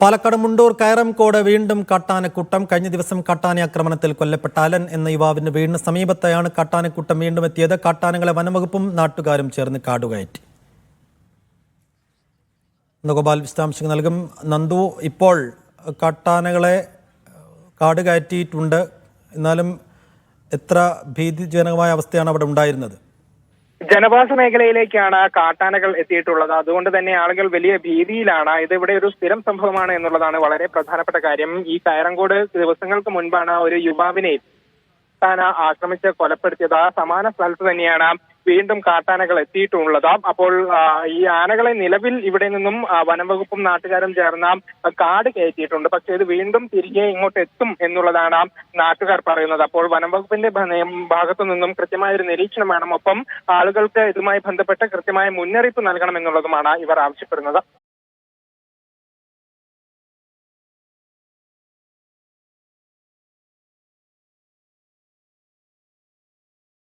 പാലക്കാട് മുണ്ടൂർ കയറംകോട് വീണ്ടും കാട്ടാനക്കൂട്ടം. കഴിഞ്ഞ ദിവസം കാട്ടാന ആക്രമണത്തിൽ കൊല്ലപ്പെട്ട അലൻ എന്ന യുവാവിന്റെ വീടിന് സമീപത്തെയാണ് കാട്ടാനക്കൂട്ടം വീണ്ടും എത്തിയത്. കാട്ടാനകളെ വനംവകുപ്പും നാട്ടുകാരും ചേർന്ന് കാടുകയറ്റി. നഗോപാൽ വിശദാംശങ്ങൾ നൽകും. നന്ദു ഇപ്പോൾ കാട്ടാനകളെ കാട് കയറ്റിയിട്ടുണ്ട് എന്നാലും എത്ര ഭീതിജനകമായ അവസ്ഥയാണ് അവിടെ ഉണ്ടായിരുന്നത്? ജനവാസ മേഖലയിലേക്കാണ് കാട്ടാനകൾ എത്തിയിട്ടുള്ളത്. അതുകൊണ്ട് തന്നെ ആളുകൾ വലിയ ഭീതിയിലാണ്. ഇത് ഇവിടെ ഒരു സ്ഥിരം സംഭവമാണ് എന്നുള്ളതാണ് വളരെ പ്രധാനപ്പെട്ട കാര്യം. ഈ കയറങ്കോട് ദിവസങ്ങൾക്ക് മുൻപാണ് ഒരു യുവാവിനെ ആക്രമിച്ച് കൊലപ്പെടുത്തിയത്. ആ സമാന സ്ഥലത്ത് തന്നെയാണ് വീണ്ടും കാട്ടാനകൾ എത്തിയിട്ടുള്ളത്. അപ്പോൾ ഈ ആനകളെ നിലവിൽ ഇവിടെ നിന്നും വനംവകുപ്പും നാട്ടുകാരും ചേർന്ന കാട് കയറ്റിയിട്ടുണ്ട്. പക്ഷേ ഇത് വീണ്ടും തിരികെ ഇങ്ങോട്ട് എത്തും എന്നുള്ളതാണ് നാട്ടുകാർ പറയുന്നത്. അപ്പോൾ വനംവകുപ്പിന്റെ ഭാഗത്തു നിന്നും കൃത്യമായ ഒരു നിരീക്ഷണം വേണം. ഒപ്പം ആളുകൾക്ക് ഇതുമായി ബന്ധപ്പെട്ട് കൃത്യമായ മുന്നറിയിപ്പ് നൽകണം എന്നുള്ളതുമാണ് ഇവർ ആവശ്യപ്പെടുന്നത്.